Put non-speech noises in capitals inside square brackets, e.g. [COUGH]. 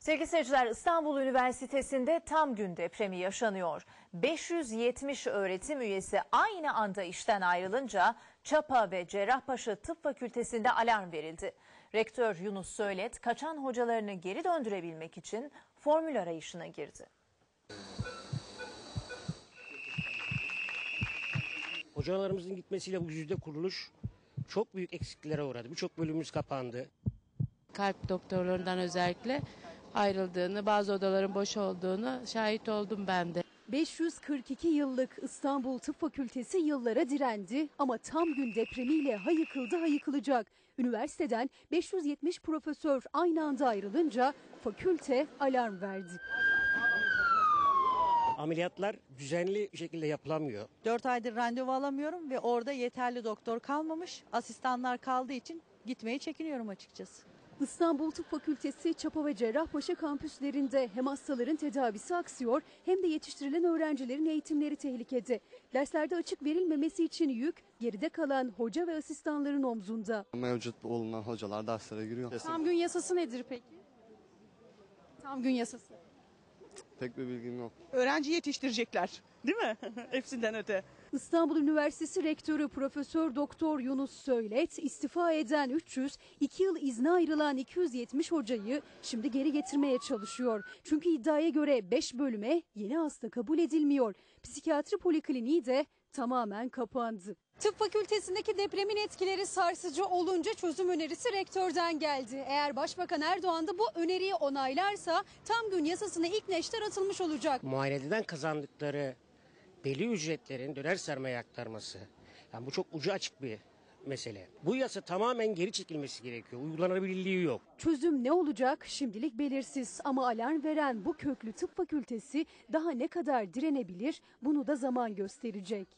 Sevgili seyirciler İstanbul Üniversitesi'nde tam gün depremi yaşanıyor. 570 öğretim üyesi aynı anda işten ayrılınca Çapa ve Cerrahpaşa Tıp Fakültesi'nde alarm verildi. Rektör Yunus Söylet kaçan hocalarını geri döndürebilmek için formül arayışına girdi. Hocalarımızın gitmesiyle bu yüzde kuruluş çok büyük eksikliklere uğradı. Birçok bölümümüz kapandı. kalp doktorlarından özellikle ayrıldığını, bazı odaların boş olduğunu şahit oldum ben de. 542 yıllık İstanbul Tıp Fakültesi yıllara direndi ama tam gün depremiyle ha yıkıldı ha yıkılacak. Üniversiteden 570 profesör aynı anda ayrılınca fakülte alarm verdi. Ameliyatlar düzenli bir şekilde yapılamıyor. 4 aydır randevu alamıyorum ve orada yeterli doktor kalmamış. Asistanlar kaldığı için gitmeye çekiniyorum açıkçası. İstanbul Tıp Fakültesi Çapa ve Cerrahpaşa kampüslerinde hem hastaların tedavisi aksıyor hem de yetiştirilen öğrencilerin eğitimleri tehlikede. Derslerde açık verilmemesi için yük geride kalan hoca ve asistanların omzunda. Mevcut bulunan hocalar derslere giriyor. Tam gün yasası nedir peki? Tam gün yasası. Pek bir bilgim yok. öğrenci yetiştirecekler. Değil mi? [LAUGHS] Hepsinden öte. İstanbul Üniversitesi Rektörü Profesör Doktor Yunus Söylet istifa eden 300, 2 yıl izne ayrılan 270 hocayı şimdi geri getirmeye çalışıyor. Çünkü iddiaya göre 5 bölüme yeni hasta kabul edilmiyor. Psikiyatri polikliniği de tamamen kapandı. Tıp fakültesindeki depremin etkileri sarsıcı olunca çözüm önerisi rektörden geldi. Eğer Başbakan Erdoğan da bu öneriyi onaylarsa tam gün yasasına ilk neşter atılmış olacak. Muayeneden kazandıkları belli ücretlerin döner sermaye aktarması. Yani bu çok ucu açık bir mesele. Bu yasa tamamen geri çekilmesi gerekiyor. Uygulanabilirliği yok. Çözüm ne olacak şimdilik belirsiz ama alarm veren bu köklü tıp fakültesi daha ne kadar direnebilir bunu da zaman gösterecek.